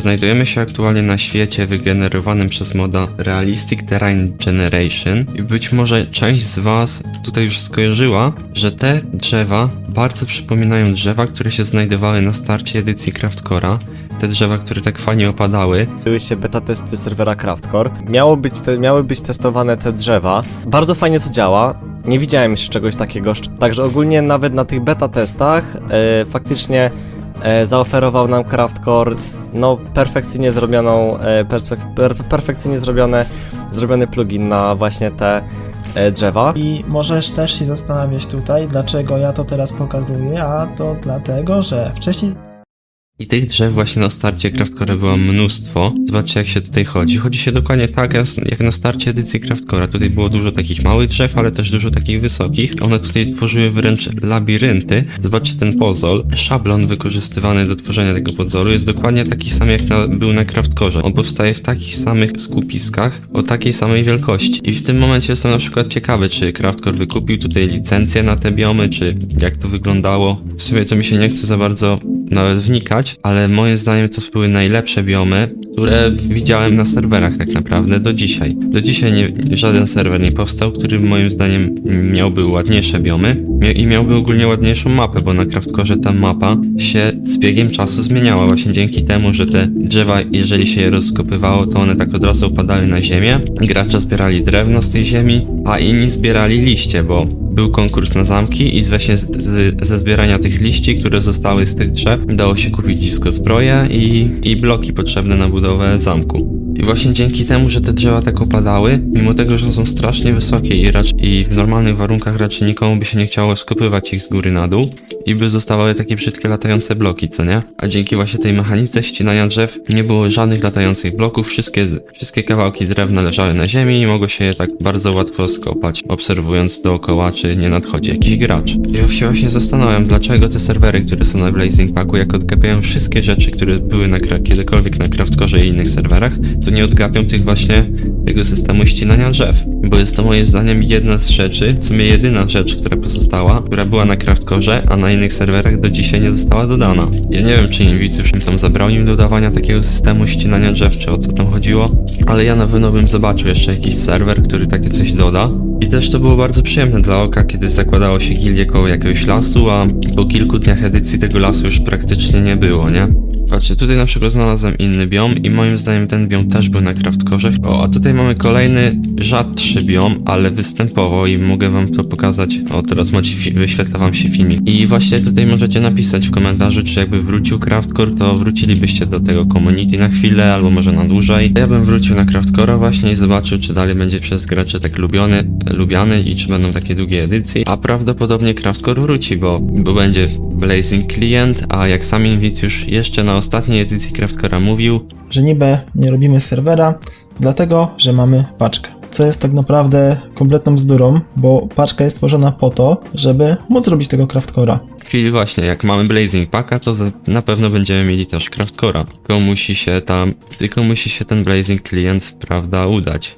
Znajdujemy się aktualnie na świecie wygenerowanym przez moda Realistic Terrain Generation i być może część z Was tutaj już skojarzyła, że te drzewa bardzo przypominają drzewa, które się znajdowały na starcie edycji Craftcora. Te drzewa, które tak fajnie opadały. Były się beta testy serwera Craftcore. Miało być te, miały być testowane te drzewa. Bardzo fajnie to działa. Nie widziałem jeszcze czegoś takiego. Także ogólnie nawet na tych beta testach e, faktycznie e, zaoferował nam Craftcore no perfekcyjnie zrobioną, e, per, perfekcyjnie zrobione, zrobiony plugin na właśnie te e, drzewa. I możesz też się zastanawiać tutaj, dlaczego ja to teraz pokazuję, a to dlatego, że wcześniej I tych drzew właśnie na starcie Craftcora było mnóstwo. Zobaczcie jak się tutaj chodzi. Chodzi się dokładnie tak jak na starcie edycji Craftcora. Tutaj było dużo takich małych drzew, ale też dużo takich wysokich. One tutaj tworzyły wręcz labirynty. Zobaczcie ten pozol. Szablon wykorzystywany do tworzenia tego pozoru jest dokładnie taki sam jak na, był na Craftcorze. On powstaje w takich samych skupiskach o takiej samej wielkości. I w tym momencie jestem na przykład ciekawy, czy Craftcore wykupił tutaj licencję na te biomy, czy jak to wyglądało. W sumie to mi się nie chce za bardzo nawet wnikać, ale moim zdaniem to były najlepsze biomy, które widziałem na serwerach tak naprawdę do dzisiaj. Do dzisiaj nie, żaden serwer nie powstał, który moim zdaniem miałby ładniejsze biomy i miałby ogólnie ładniejszą mapę, bo na Craftcorze ta mapa się z biegiem czasu zmieniała właśnie dzięki temu, że te drzewa, jeżeli się je rozkopywało, to one tak od razu opadały na ziemię. Gracze zbierali drewno z tej ziemi, a inni zbierali liście, bo był konkurs na zamki i z właśnie z, z, ze zbierania tych liści, które zostały z tych drzew, dało się kupić disco zbroję i, i bloki potrzebne na budowę zamku. I właśnie dzięki temu, że te drzewa tak opadały, mimo tego, że są strasznie wysokie i, racz, i w normalnych warunkach raczej nikomu by się nie chciało skopywać ich z góry na dół i by zostawały takie brzydkie latające bloki, co nie? A dzięki właśnie tej mechanice ścinania drzew nie było żadnych latających bloków, wszystkie, wszystkie kawałki drewna leżały na ziemi i mogło się je tak bardzo łatwo skopać, obserwując dookoła, czy nie nadchodzi jakiś gracz. Ja się właśnie zastanawiam, dlaczego te serwery, które są na Blazing Packu, jak odgapiają wszystkie rzeczy, które były na, kiedykolwiek na Craftcorze i innych serwerach, to nie odgapią tych właśnie tego systemu ścinania drzew. Bo jest to moim zdaniem jedna z rzeczy, w sumie jedyna rzecz, która pozostała, która była na Craftcorze, a na innych serwerach do dzisiaj nie została dodana. Ja nie wiem, czy Invicus im tam zabronił dodawania takiego systemu ścinania drzew, czy o co tam chodziło, ale ja na pewno bym zobaczył jeszcze jakiś serwer, który takie coś doda. I też to było bardzo przyjemne dla oka, kiedy zakładało się gildię koło jakiegoś lasu, a po kilku dniach edycji tego lasu już praktycznie nie było, nie? Patrzcie, tutaj na przykład znalazłem inny biom i moim zdaniem ten biom też był na Craftcorze. O, a tutaj mamy kolejny rzadszy biom, ale występowo i mogę wam to pokazać. O, teraz macie, wyświetla wam się filmik. I właśnie tutaj możecie napisać w komentarzu, czy jakby wrócił Craftcore, to wrócilibyście do tego community na chwilę, albo może na dłużej. Ja bym wrócił na Craftcore'a właśnie i zobaczył, czy dalej będzie przez graczy tak lubiony, lubiany i czy będą takie długie edycje. A prawdopodobnie Craftcore wróci, bo, bo będzie Blazing Client, a jak sam Invicjusz jeszcze na ostatniej edycji Craftcore'a mówił, że niby nie robimy serwera, dlatego, że mamy paczkę. Co jest tak naprawdę kompletną bzdurą, bo paczka jest tworzona po to, żeby móc robić tego craftcora. Czyli właśnie, jak mamy Blazing Packa, to na pewno będziemy mieli też Craftcora. Tylko musi się tam, tylko musi się ten Blazing Client, prawda, udać.